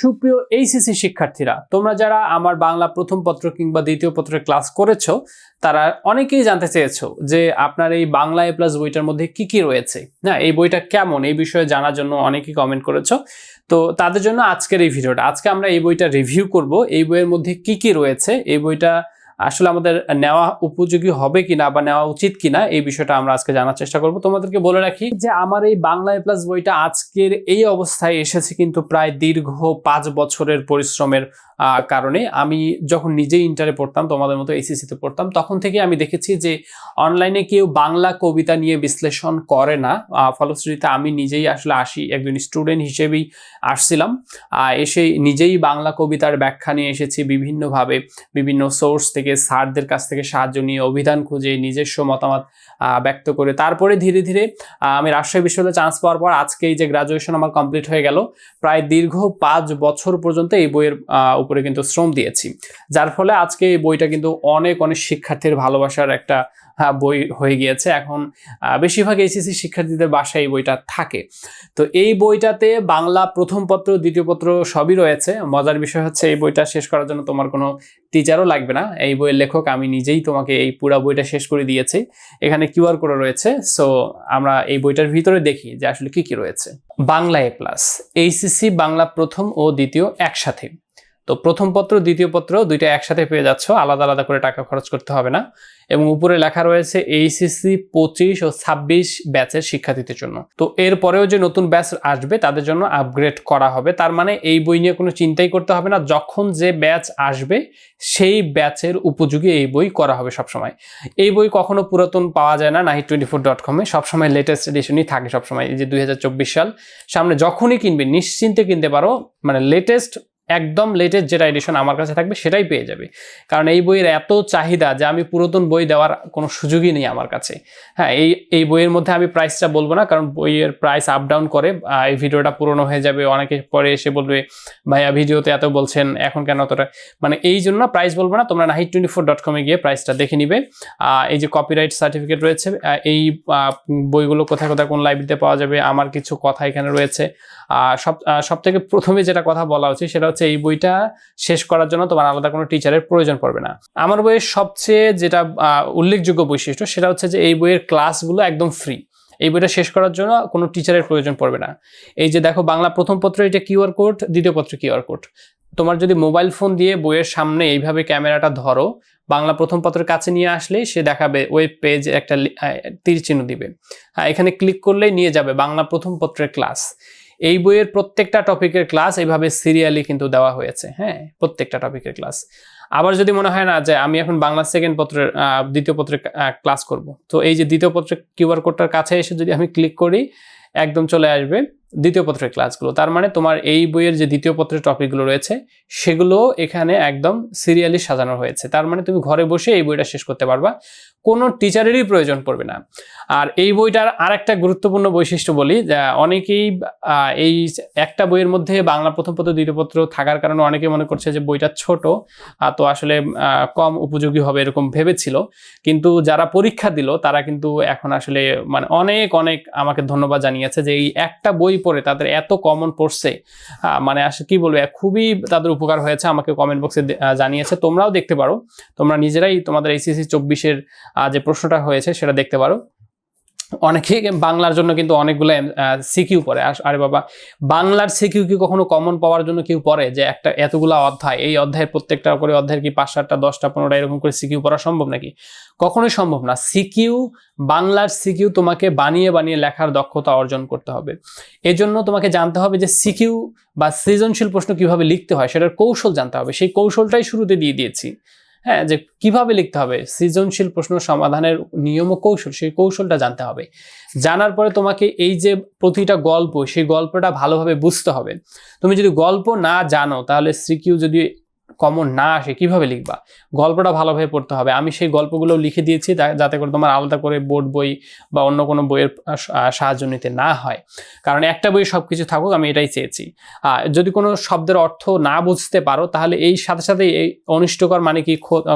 সুপ্রিয় এইচএসসি শিক্ষার্থীরা, তোমরা যারা আমার বাংলা প্রথম পত্র কিংবা দ্বিতীয় পত্রের ক্লাস করেছ, তারা অনেকেই জানতে চেয়েছো যে আপনার এই বাংলা এ প্লাস বইটার মধ্যে কি কি রয়েছে। না, এই বইটা কেমন, এই বিষয়ে জানার জন্য অনেকেই কমেন্ট করেছ। তো তাদের জন্য আজকের এই ভিডিওটা, আজকে আমরা এই বইটা রিভিউ করব, এই বইয়ের মধ্যে কি কি রয়েছে, এই বইটা আসলে আমাদের নেওয়া উপযোগী হবে কিনা বা নেওয়া উচিত কিনা এই বিষয়টা আমরা আজকে জানার চেষ্টা করব। তোমাদেরকে বলে রাখি যে আমার এই বাংলা প্লাস বইটা আজকের এই অবস্থায় এসেছে কিন্তু প্রায় দীর্ঘ পাঁচ বছরের পরিশ্রমের কারণে। আমি যখন নিজেই ইন্টারে পড়তাম, তোমাদের মতো এসিসিতে পড়তাম, তখন থেকে আমি দেখেছি যে অনলাইনে কেউ বাংলা কবিতা নিয়ে বিশ্লেষণ করে না। ফলশ্রুতিতে আমি নিজেই আসলে আসি, একজন স্টুডেন্ট হিসেবেই আসছিলাম। এসে নিজেই বাংলা কবিতার ব্যাখ্যা নিয়ে এসেছি, বিভিন্নভাবে, বিভিন্ন সোর্স থেকে স্যারদের কাছ থেকে সাহায্য নিয়ে অভিধান খুঁজে নিজস্ব মতামত ব্যক্ত করে তারপরে ধীরে ধীরে আমি রাজশাহী বিশ্ববিদ্যালয়ে চান্স পাওয়ার পর আজকে এই যে গ্রাজুয়েশন আমার কমপ্লিট হয়ে গেল, প্রায় দীর্ঘ পাঁচ বছর পর্যন্ত এই বইয়ের উপরে কিন্তু শ্রম দিয়েছি। যার ফলে আজকে এই বইটা কিন্তু অনেক অনেক শিক্ষার্থীর ভালোবাসার একটা বই হয়ে গিয়েছে। এখন বেশিরভাগ এইচএসসি শিক্ষার্থীদের বাসায় এই বইটা থাকে। তো এই বইটাতে বাংলা প্রথম পত্র, দ্বিতীয় পত্র সবই রয়েছে। মজার বিষয় হচ্ছে এই বইটা শেষ করার জন্য তোমার কোনো টিচারও লাগবে না। এই বইয়ের লেখক আমি নিজেই তোমাকে এই পুরা বইটা শেষ করে দিয়েছি। এখানে কিউআর কোড রয়েছে। সো আমরা এই বইটার ভিতরে দেখি যে আসলে কি কি রয়েছে। Bangla A plus HSC, Bangla প্রথম ও দ্বিতীয় একসাথে। তো প্রথম পত্র, দ্বিতীয় পত্র, দুইটা একসাথে পেয়ে যাচ্ছ, আলাদা আলাদা করে টাকা খরচ করতে হবে না। এবং উপরে লেখা রয়েছে এইচএসসি পঁচিশ ও ছাব্বিশ ব্যাচের শিক্ষার্থীদের জন্য। তো এরপরেও যে নতুন ব্যাচ আসবে, তাদের জন্য আপগ্রেড করা হবে। তার মানে এই বই নিয়ে কোনো চিন্তাই করতে হবে না। যখন যে ব্যাচ আসবে, সেই ব্যাচের উপযোগী এই বই করা হবে সবসময়। এই বই কখনো পুরাতন পাওয়া যায় না নাহি টোয়েন্টি ফোর ডট কমে সবসময় লেটেস্ট এডিশনই থাকে সবসময়। এই যে দুই হাজার চব্বিশ সাল, সামনে যখনই কিনবে, নিশ্চিন্তে কিনতে পারো। মানে লেটেস্ট একদম লেটেস্ট যেটা এডিশন আমার কাছে থাকবে সেটাই পেয়ে যাবে। কারণ এই বইয়ের এত চাহিদা যে আমি পুরাতন বই দেওয়ার কোনো সুযোগই নেই আমার কাছে। হ্যাঁ এই এই বইয়ের মধ্যে আমি প্রাইসটা বলব না, কারণ বইয়ের প্রাইস আপ ডাউন করে এই ভিডিওটা পুরনো হয়ে যাবে, অনেকে পরে এসে বলবে, ভাইয়া ভিডিওতে এত বলছেন, এখন কেন অতটা? মানে এই জন্য প্রাইস বলব না, তোমরা নাহিট টোয়েন্টি ফোর ডট কমে গিয়ে প্রাইসটা দেখে নিবে। এই যে কপিরাইট সার্টিফিকেট রয়েছে এই বইগুলো কোথায় কোথায়, কোন লাইব্রেরিতে পাওয়া যাবে, আমার কিছু কথা এখানে রয়েছে। সব সব থেকে প্রথমে যেটা কথা বলা উচিত সেটা হচ্ছে এই বইটা শেষ করার জন্য তোমার আলাদা কোনো টিচারের প্রয়োজন পড়বে না। আমার বইয়ের সবচেয়ে যেটা উল্লেখযোগ্য বৈশিষ্ট্য সেটা হচ্ছে যে এই বইয়ের ক্লাসগুলো একদম ফ্রি এই বইটা শেষ করার জন্য কোনো টিচারের প্রয়োজন পড়বে না। এই যে দেখো, বাংলা প্রথম পত্র এটা কিউআর কোড দ্বিতীয় পত্র কিউআর কোড তোমার যদি মোবাইল ফোন দিয়ে বইয়ের সামনে এইভাবে ক্যামেরাটা ধরো, বাংলা প্রথম পত্রের কাছে নিয়ে আসলেই সে দেখাবে ওয়েব পেজ একটা তীর চিহ্ন দিবে। হ্যাঁ এখানে ক্লিক করলেই নিয়ে যাবে বাংলা প্রথম পত্রের ক্লাস এই বইয়ের প্রত্যেকটা টপিকের ক্লাস এইভাবে সিরিয়ালি কিন্তু দেওয়া হয়েছে হ্যাঁ প্রত্যেকটা টপিকের ক্লাস। আবার যদি মনে হয় না যে আমি এখন বাংলা সেকেন্ড পত্রের দ্বিতীয় পত্রের ক্লাস করব, তো এই যে দ্বিতীয় পত্রের কিউআর কোডটার কাছে এসে যদি আমি ক্লিক করি, একদম চলে আসবে দ্বিতীয় পত্রের ক্লাসগুলো তার মানে তোমার এই বইয়ের যে দ্বিতীয় পত্রের টপিকগুলো রয়েছে, সেগুলো এখানে একদম সিরিয়ালি সাজানো হয়েছে। তার মানে তুমি ঘরে বসে এই বইটা শেষ করতে পারবা। কোনো টিচারেরই প্রয়োজন পড়বে না। আর এই বইটার আর একটা গুরুত্বপূর্ণ বৈশিষ্ট্য বলি অনেকেই এই একটা বইয়ের মধ্যে বাংলা প্রথম পত্র, দ্বিতীয় পত্র থাকার কারণে অনেকে মনে করছে যে বইটা ছোট তো আসলে কম উপযোগী হবে এরকম ভেবেছিল। কিন্তু যারা পরীক্ষা দিল, তারা কিন্তু এখন আসলে মানে অনেক অনেক আমাকে ধন্যবাদ জানিয়েছে যে এই একটা বই পড়ে তাদের এত কমন পড়ছে। মানে আসলে কি বলব, খুবই তাদের উপকার হয়েছে, আমাকে কমেন্ট বক্সে জানিয়েছে। তোমরাও দেখতে পারো। তোমরা নিজেরাই তোমাদের এইচএসসি চব্বিশের যে প্রশ্নটা হয়েছে সেটা দেখতে পারো। অনেকে বাংলার জন্য কিন্তু অনেকগুলো সিকিউ পড়ে। আরে বাবা, বাংলার সিকিউ কি কখনো কমন পাওয়ার জন্য কেউ পড়ে? যে একটা এতগুলা অধ্যায়, এই অধ্যায়ের প্রত্যেকটা করে অধ্যায়ের কি পাঁচ সাতটা, দশটা, পনেরোটা এরকম করে সিকিউ পড়া সম্ভব নাকি? কখনোই সম্ভব না। সিকিউ, বাংলার সিকিউ তোমাকে বানিয়ে বানিয়ে লেখার দক্ষতা অর্জন করতে হবে। এজন্য তোমাকে জানতে হবে যে সিকিউ বা সৃজনশীল প্রশ্ন কীভাবে লিখতে হয়, সেটার কৌশল জানতে হবে। সেই কৌশলটাই শুরুতে দিয়ে দিয়েছি। হ্যাঁ যে কীভাবে লিখতে হবে? সৃজনশীল প্রশ্ন সমাধানের নিয়ম ও কৌশল, সেই কৌশলটা জানতে হবে। জানার পরে তোমাকে এই যে প্রতিটা গল্প, সেই গল্পটা ভালোভাবে বুঝতে হবে। তুমি যদি গল্প না জানো, তাহলে সিকিউ যদি কমন না আসে, কীভাবে লিখবা? গল্পটা ভালোভাবে পড়তে হবে। আমি সেই গল্পগুলো লিখে দিয়েছি যাতে করে তোমার আলাদা করে বোর্ড বই বা অন্য কোনো বইয়ের সাহায্য নিতে না হয়। কারণ একটা বই সব কিছু থাকুক, আমি এটাই চেয়েছি। যদি কোনো শব্দের অর্থ না বুঝতে পারো, তাহলে এই সাথে সাথে এই অনিষ্টকর মানে কি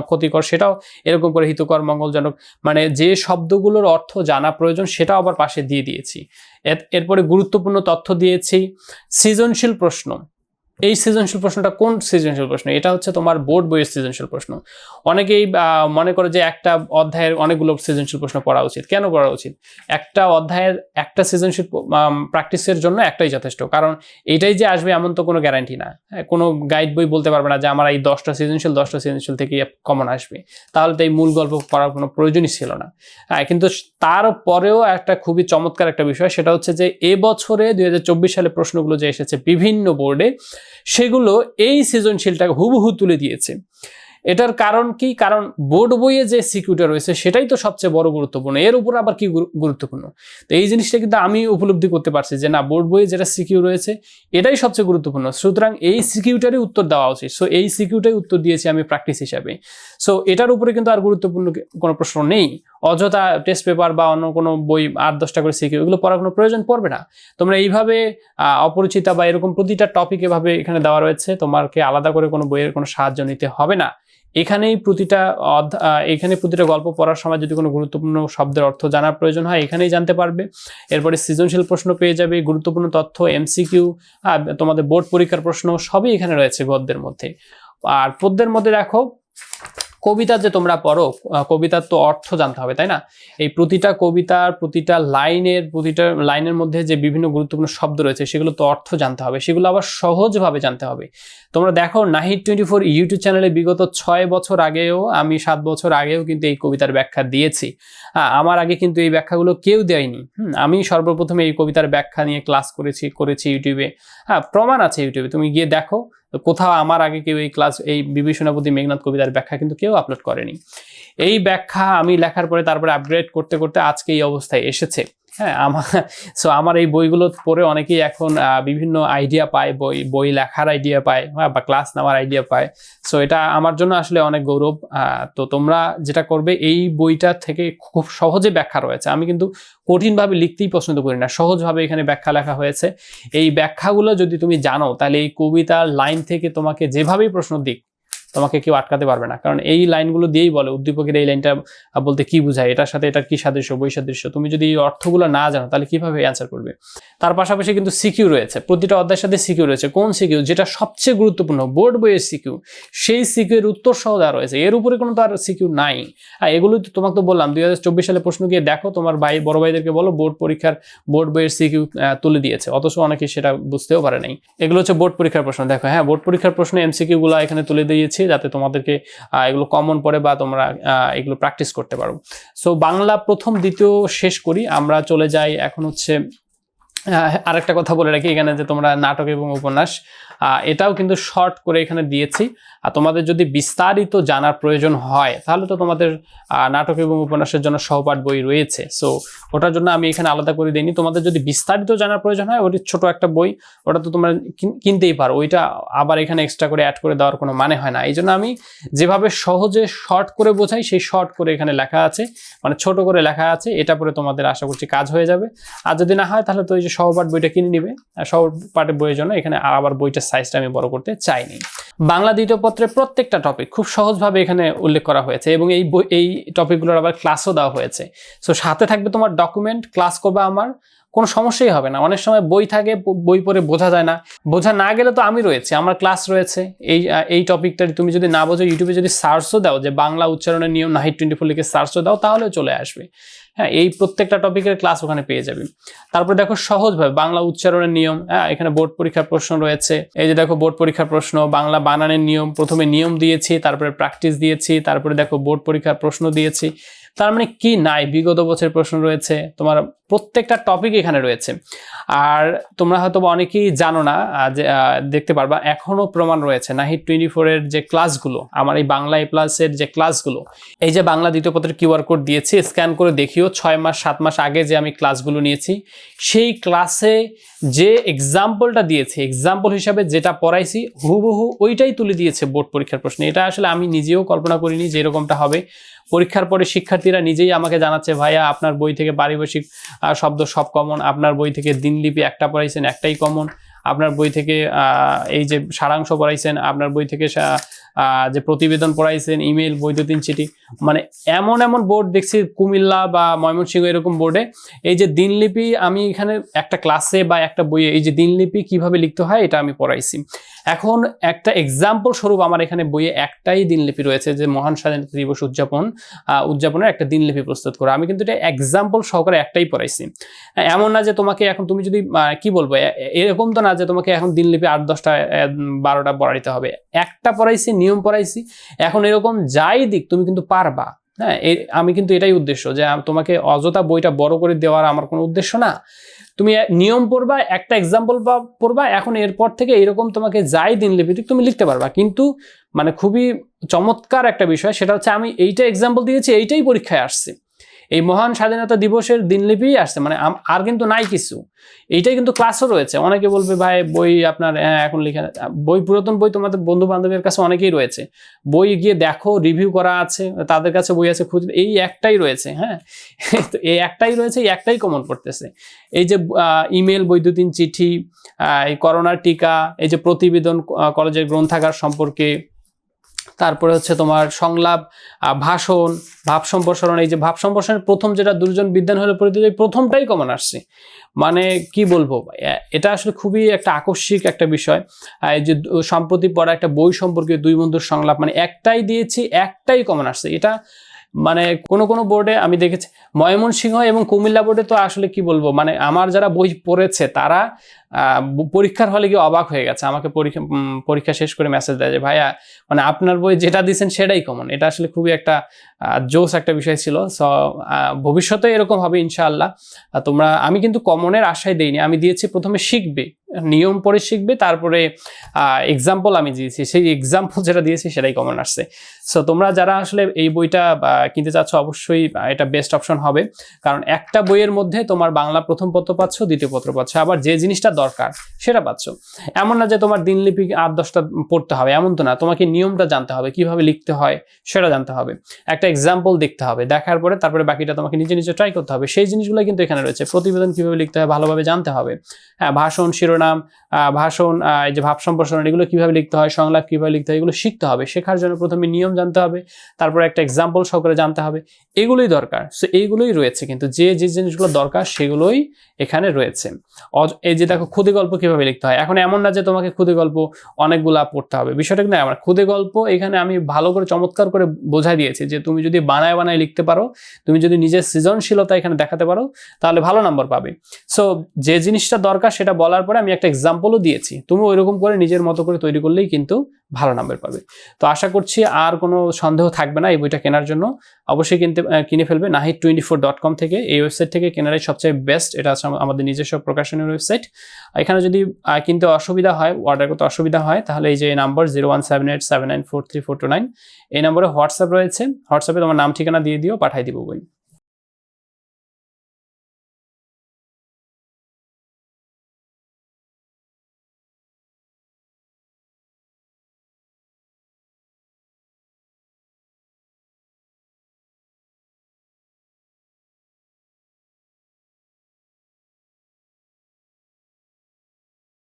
ক্ষতিকর সেটাও এরকম করে হিতকর, মঙ্গলজনক মানে যে শব্দগুলোর অর্থ জানা প্রয়োজন, সেটাও আবার পাশে দিয়ে দিয়েছি। এরপরে গুরুত্বপূর্ণ তথ্য দিয়েছি। সৃজনশীল প্রশ্ন। এই সৃজনশীল প্রশ্নটা কোন সৃজনশীল প্রশ্ন? এটা হচ্ছে তোমার বোর্ড বইয়ের সৃজনশীল প্রশ্ন। অনেকেই মনে করে যে একটা অধ্যায়ের অনেকগুলো সৃজনশীল প্রশ্ন পড়া উচিত। কেন পড়া উচিত? একটা অধ্যায়ের একটা সৃজনশীল প্র্যাকটিসের জন্য একটাই যথেষ্ট। কারণ এটাই যে আসবে এমন তো কোনো গ্যারান্টি না। হ্যাঁ, কোনো গাইড বই বলতে পারবে না যে আমার এই দশটা সৃজনশীল দশটা সৃজনশীল থেকে কমন আসবে। তাহলে তো এই মূল গল্প পড়ার কোনো প্রয়োজনই ছিল না। হ্যাঁ কিন্তু তারপরেও একটা খুবই চমৎকার একটা বিষয় সেটা হচ্ছে যে এবছরে দুই হাজার চব্বিশ সালে প্রশ্নগুলো যে এসেছে বিভিন্ন বোর্ডে সেগুলো এই সৃজনশীলটাকে হুবহু তুলে দিয়েছে। এটার কারণ কি? কারণ বোর্ড বইয়ে যে সিকিউরিটি রয়েছে, সেটাই তো সবচেয়ে বড় গুরুত্বপূর্ণ। এর উপর আবার কি গুরুত্বপূর্ণ? তো এই জিনিসটা কিন্তু আমি উপলব্ধি করতে পারছি যে না, বোর্ড বইয়ে যেটা সিকিউ রয়েছে, এটাই সবচেয়ে গুরুত্বপূর্ণ। সুতরাং এই সিকিউরিটারই উত্তর দেওয়া উচিত। সো এই সিকিউরিটাই উত্তর দিয়েছি আমি প্র্যাকটিস হিসাবে। সো এটার উপরে কিন্তু আর গুরুত্বপূর্ণ কোনো প্রশ্ন নেই। অযথা টেস্ট পেপার বা অন্য কোনো বই আট দশটা করে সিকিউ এগুলো পড়ার কোনো প্রয়োজন পড়বে না। তোমরা এইভাবে অপরিচিতা বা এরকম প্রতিটা টপিক এভাবে এখানে দেওয়া রয়েছে। তোমাকে আলাদা করে কোনো বইয়ের কোনো সাহায্য নিতে হবে না। এখানেই প্রতিটা এখানে প্রতিটা গল্প পড়ার সময় যদি কোনো গুরুত্বপূর্ণ শব্দের অর্থ জানার প্রয়োজন হয়, এখানেই জানতে পারবে। এরপরে সৃজনশীল প্রশ্ন পেয়ে যাবে, গুরুত্বপূর্ণ তথ্য এমসিকিউ তোমাদের বোর্ড পরীক্ষার প্রশ্ন সবই এখানে রয়েছে গদ্যের মধ্যে। আর পদ্মের মধ্যে দেখো কবিতা যে তোমরা পড়ো কবিতার তো অর্থ জানতে হবে, তাই না? এই প্রতিটা কবিতার, প্রতিটা লাইনের প্রতিটা লাইনের মধ্যে যে বিভিন্ন গুরুত্বপূর্ণ শব্দ রয়েছে, সেগুলো তো অর্থ জানতে হবে, সেগুলো আবার সহজভাবে জানতে হবে। তোমরা দেখো, নাহিদ টোয়েন্টি ফোর ইউটিউব চ্যানেলে বিগত ছয় বছর আগেও, আমি সাত বছর আগেও কিন্তু এই কবিতার ব্যাখ্যা দিয়েছি। আমার আগে কিন্তু এই ব্যাখ্যাগুলো কেউ দেয়নি। আমি সর্বপ্রথমে এই কবিতার ব্যাখ্যা নিয়ে ক্লাস করেছি করেছি ইউটিউবে। হ্যাঁ প্রমাণ আছে ইউটিউবে, তুমি গিয়ে দেখো। কোথাও আমার আগে কেউ এই ক্লাস এই বিভীষণাপতি মেঘনাথ কবিতার ব্যাখ্যা কিন্তু কেউ আপলোড করেনি। এই ব্যাখ্যা আমি লেখার পরে তারপরে আপগ্রেড করতে করতে আজকে এই অবস্থায় এসেছে। হ্যাঁ আমার সো আমার এই বইগুলো পড়ে অনেকেই এখন বিভিন্ন আইডিয়া পায় বই বই লেখার আইডিয়া পায় হ্যাঁ, বা ক্লাস নেওয়ার আইডিয়া পায়। সো এটা আমার জন্য আসলে অনেক গৌরব। তো তোমরা যেটা করবে এই বইটা থেকে খুব সহজে ব্যাখ্যা রয়েছে। আমি কিন্তু কঠিনভাবে লিখতেই পছন্দ করি না সহজভাবে এখানে ব্যাখ্যা লেখা হয়েছে। এই ব্যাখ্যাগুলো যদি তুমি জানো তাহলে এই কবিতার লাইন থেকে তোমাকে যেভাবেই প্রশ্ন দিক তোমাকে কেউ আটকাতে পারবে না। কারণ এই লাইনগুলো দিয়েই বলে, উদ্দীপকের এই লাইনটা বলতে কি বোঝায়, এটার সাথে এটার কি সাদৃশ্য, বৈসাদৃশ্য? তুমি যদি এই অর্থগুলো না জানো, তাহলে কীভাবে অ্যান্সার করবে? তার পাশাপাশি কিন্তু সিকিউ রয়েছে, প্রতিটা অধ্যায়ের সাথে সিকিউ রয়েছে। কোন সিকিউ? যেটা সবচেয়ে গুরুত্বপূর্ণ, বোর্ড বইয়ের সিকিউ। সেই সিকিউর উত্তর সহ দেওয়া রয়েছে। এর উপরে কোনো তার সিকিউ নাই। আর এগুলো তো তোমাকে তো বললাম, দুই হাজার চব্বিশ সালে প্রশ্ন গিয়ে দেখো, তোমার ভাই, বড় ভাইদেরকে বলো, বোর্ড পরীক্ষার, বোর্ড বইয়ের সিকিউ তুলে দিয়েছে। অথচ অনেকে সেটা বুঝতেও পারে নাই। এগুলো হচ্ছে বোর্ড পরীক্ষার প্রশ্ন। দেখো হ্যাঁ বোর্ড পরীক্ষার প্রশ্ন এমসিকিউ গুলো এখানে তুলে দিয়েছি। যাতে তোমাদেরকে এগুলো কমন পড়ে বা তোমরা এগুলো প্র্যাকটিস করতে পারো। সো বাংলা প্রথম, দ্বিতীয় শেষ করি, আমরা চলে যাই এখন হচ্ছে আরেকটা কথা বলে রাখি এখানে যে তোমরা নাটক এবং উপন্যাস এটাও কিন্তু শর্ট করে এখানে দিয়েছি। আর তোমাদের যদি বিস্তারিত জানার প্রয়োজন হয়, তাহলে তো তোমাদের নাটক এবং উপন্যাসের জন্য সহপাঠ বই রয়েছে। সো ওটার জন্য আমি এখানে আলাদা করে দিইনি। তোমাদের যদি বিস্তারিত জানার প্রয়োজন হয়, ওটি ছোট একটা বই, ওটা তো তোমরা কিনতেই পারো। ওইটা আবার এখানে এক্সট্রা করে অ্যাড করে দেওয়ার কোনো মানে হয় না। এই জন্য আমি যেভাবে সহজে শর্ট করে বোঝাই, সেই শর্ট করে এখানে লেখা আছে। মানে ছোট করে লেখা আছে। এটা পরে তোমাদের আশা করছি কাজ হয়ে যাবে। আর যদি না হয়, তাহলে তো ওই যে সহপাঠ বইটা কিনে নিবে। সহপাঠের বইয়ের জন্য এখানে আবার বইটার সাইজটা আমি বড় করতে চাইনি। বাংলা দ্বিতীয় পত্রের প্রত্যেকটা টপিক খুব সহজভাবে এখানে উল্লেখ করা হয়েছে এবং এই এই টপিকগুলোর আবার ক্লাসও দেওয়া হয়েছে। সো সাথে থাকবে তোমার ডকুমেন্ট ক্লাস করবে আমার কোনো সমস্যাই হবে না। অনেক সময় বই থাকে, বই পড়ে বোঝা যায় না। বোঝা না গেলে তো আমি রয়েছে, আমার ক্লাস রয়েছে। এই এই টপিকটা তুমি যদি না বোঝো ইউটিউবে যদি সার্চও দাও যে বাংলা উচ্চারণের নিয়ম নাহিদ টোয়েন্টি ফোর লিখে সার্চও দাও, তাহলেও চলে আসবে। হ্যাঁ এই প্রত্যেকটা টপিকের ক্লাস ওখানে পেয়ে যাবে। তারপরে দেখো সহজভাবে বাংলা উচ্চারণের নিয়ম হ্যাঁ এখানে বোর্ড পরীক্ষার প্রশ্ন রয়েছে। এই যে দেখো বোর্ড পরীক্ষার প্রশ্ন, বাংলা বানানের নিয়ম, প্রথমে নিয়ম দিয়েছি, তারপরে প্র্যাকটিস দিয়েছি, তারপরে দেখো বোর্ড পরীক্ষার প্রশ্ন দিয়েছি। তার মানে কি নাই? বিগত বছরের প্রশ্ন রয়েছে, তোমার প্রত্যেকটা টপিক এখানে রয়েছে। আর তোমরা হয়তো অনেকেই জানো না যে দেখতে পারবা, এখনও প্রমাণ রয়েছে নাহিদ টোয়েন্টি ফোরের যে ক্লাসগুলো আমার এই বাংলা এ প্লাসের যে ক্লাসগুলো এই যে বাংলা দ্বিতীয় পত্রের কিউআর কোড দিয়েছি স্ক্যান করে দেখিও, ছয় মাস, সাত মাস আগে যে আমি ক্লাসগুলো নিয়েছি, সেই ক্লাসে যে এক্সাম্পলটা দিয়েছে এক্সাম্পল হিসাবে যেটা পড়াইছি, হুবহু ওইটাই তুলে দিয়েছে বোর্ড পরীক্ষার প্রশ্নে। এটা আসলে আমি নিজেও কল্পনা করিনি যে এরকমটা হবে। পরীক্ষার পরে শিক্ষার্থীরা নিজেই আমাকে জানাচ্ছে, ভাইয়া, আপনার বই থেকে পারিভাষিক শব্দ সব কমন আপনার বই থেকে দিনলিপি একটা পড়াইছেন, একটাই কমন আপনার বই থেকে এই যে সারাংশ পড়াইছেন, আপনার বই থেকে যে প্রতিবেদন পড়াইছেন ইমেল বৈদ্যুতিন চিঠি মানে এমন এমন বোর্ড দেখছি, কুমিল্লা বা ময়মনসিংহ এরকম বোর্ডে এই যে দিনলিপি, আমি এখানে একটা ক্লাসে বা একটা বইয়ে এই যে দিনলিপি কীভাবে লিখতে হয়, এটা আমি পড়াইছি। এখন একটা এক্সাম্পল স্বরূপ আমার এখানে বইয়ে একটাই দিনলিপি রয়েছে, যে মহান স্বাধীনতা দিবস উদযাপন উদযাপনের একটা দিনলিপি প্রস্তুত করা। আমি কিন্তু এটা এক্সাম্পল সহকারে একটাই পড়াইছি। এমন না যে তোমাকে এখন তুমি যদি কি বলব এরকম তো না যে তোমাকে এখন দিনলিপি আট, দশটা বারোটা পড়াইতে হবে। একটা পড়াইছি, নিয়ম পড়াইছি। এখন এরকম যাই দিক, তুমি কিন্তু পারবা। হ্যাঁ আমি কিন্তু এটাই উদ্দেশ্য যে তোমাকে অযথা বইটা বড় করে দেওয়ার আমার কোনো উদ্দেশ্য না। তুমি নিয়ম পড়বা, একটা এক্সাম্পল বা, পড়বা, এখন এরপর থেকে এরকম তোমাকে যাই দিনলিপি দিক তুমি লিখতে পারবা। কিন্তু মানে খুবই চমৎকার একটা বিষয়, সেটা হচ্ছে আমি এইটা এক্সাম্পল দিয়েছি, এইটাই পরীক্ষায় আসছে। এই মহান স্বাধীনতা দিবসের দিনলিপিই আসছে মানে আর কিন্তু নাই কিছু। এইটাই কিন্তু ক্লাসও রয়েছে। অনেকে বলবে ভাই বই আপনার হ্যাঁ, এখন লিখে বই পুরাতন বই তোমাদের বন্ধু বান্ধবের কাছে অনেকেই রয়েছে। বই গিয়ে দেখো রিভিউ করা আছে তাদের কাছে বই আছে খুঁজে এই একটাই রয়েছে হ্যাঁ? তো এই একটাই রয়েছে এই একটাই কমন পড়তেছে এই যে ইমেল বৈদ্যুতিন চিঠি এই করোনার টিকা এই যে প্রতিবেদন কলেজের গ্রন্থাগার সম্পর্কে তারপরে হচ্ছে তোমার সংলাপ ভাষণ, ভাব সম্প্রসারণ, এই যে ভাব সম্প্রসারণের প্রথম যেটা দুজন বিদ্যান হলে পরিচিত, এই প্রথমটাই কমন আসছে। মানে কি বলব? এটা আসলে খুবই একটা আকস্মিক একটা বিষয়। এই যে সম্প্রতি পড়া একটা বই সম্পর্কে দুই বন্ধুর সংলাপ মানে একটাই দিয়েছি, একটাই কমন আসছে। এটা মানে কোনো কোনো বোর্ডে আমি দেখেছি, ময়মনসিংহ এবং কুমিল্লা বোর্ডে তো আসলে কি বলব মানে আমার যারা বই পড়েছে তারা পরীক্ষার হলে গিয়ে অবাক হয়ে গেছে, আমাকে পরীক্ষা পরীক্ষা শেষ করে মেসেজ দেয় যে, ভাইয়া মানে আপনার বই যেটা দিয়েছেন সেটাই কমন এটা আসলে খুবই একটা জোস একটা বিষয় ছিল। সো ভবিষ্যতে এরকম হবে ইনশাআল্লাহ। তোমরা, আমি কিন্তু কমনের আশায় দেইনি, আমি দিয়েছি প্রথমে শিখবে। নিয়ম পড়ে শিখবে, তারপরে এক্সাম্পল আমি দিয়েছি। সেই এক্সাম্পল যেটা দিয়েছি সেটাই কমন আসছে। সো তোমরা যারা আসলে এই বইটা কিনতে চাচ্ছ, অবশ্যই এটা বেস্ট অপশন হবে। কারণ একটা বইয়ের মধ্যে তোমার বাংলা প্রথম পত্র পাচ্ছ, দ্বিতীয় পত্র পাচ্ছ, আবার যে জিনিসটা দরকার, সেটা পাচ্ছ। এমন না যে তোমার দিনলিপি আট, দশটা পড়তে হবে, এমন তো না। তোমাকে নিয়মটা জানতে হবে, কীভাবে লিখতে হয়, সেটা জানতে হবে। একটা এক্সাম্পল দেখতে হবে, দেখার পরে তারপরে বাকিটা তোমাকে নিজে নিজে ট্রাই করতে হবে। সেই জিনিসগুলো কিন্তু এখানে রয়েছে। প্রতিবেদন কীভাবে লিখতে হয়, ভালোভাবে জানতে হবে। হ্যাঁ ভাষণ, শিরোনাম আহ, ভাষণ এই যে ভাব সম্প্রসারণ এগুলো কীভাবে লিখতে হয় সংলাপ কীভাবে লিখতে হয় এগুলো শিখতে হবে। শেখার জন্য প্রথমে নিয়ম জানতে হবে তারপরে একটা এক্সাম্পল সহকারে জানতে হবে। এগুলোই দরকার। সো এইগুলোই রয়েছে কিন্তু যে যে জিনিসগুলো দরকার সেগুলোই এখানে রয়েছে। এই যে দেখো খুদে গল্প কীভাবে লিখতে হয়। এখন এমন না যে তোমাকে খুদে গল্প অনেকগুলা পড়তে হবে। বিষয়টা কিন্তু আমার খুদে গল্প এখানে আমি ভালো করে চমৎকার করে বোঝাই দিয়েছি যে তুমি যদি বানায় বানায় লিখতে পারো তুমি যদি নিজের সৃজনশীলতা এখানে দেখাতে পারো তাহলে ভালো নাম্বার পাবে। সো যে জিনিসটা দরকার সেটা বলার পরে আমি একটা এক্সাম্পলও দিয়েছি। তুমি ওইরকম করে নিজের মতো করে তৈরি করলেই কিন্তু ভালো নাম্বার পাবে। তো আশা করছি আর কোনো সন্দেহ থাকবে না এই বইটা কেনার জন্য। অবশ্যই কিনতে কিনে ফেলবে Nahid twenty four dot com থেকে। এই ওয়েবসাইট থেকে কেনারাই সবচেয়ে বেস্ট এটা আছে আমাদের নিজস্ব প্রকাশনের ওয়েবসাইট এখানে যদি কিনতে অসুবিধা হয় অর্ডার করতে অসুবিধা হয়, তাহলে এই যে number zero one seven eight seven nine four three four two nine এই নম্বরে হোয়াটসঅ্যাপ রয়েছে। হোয়াটসঅ্যাপে তোমার নাম, ঠিকানা দিয়ে দিও পাঠাই দিব বই।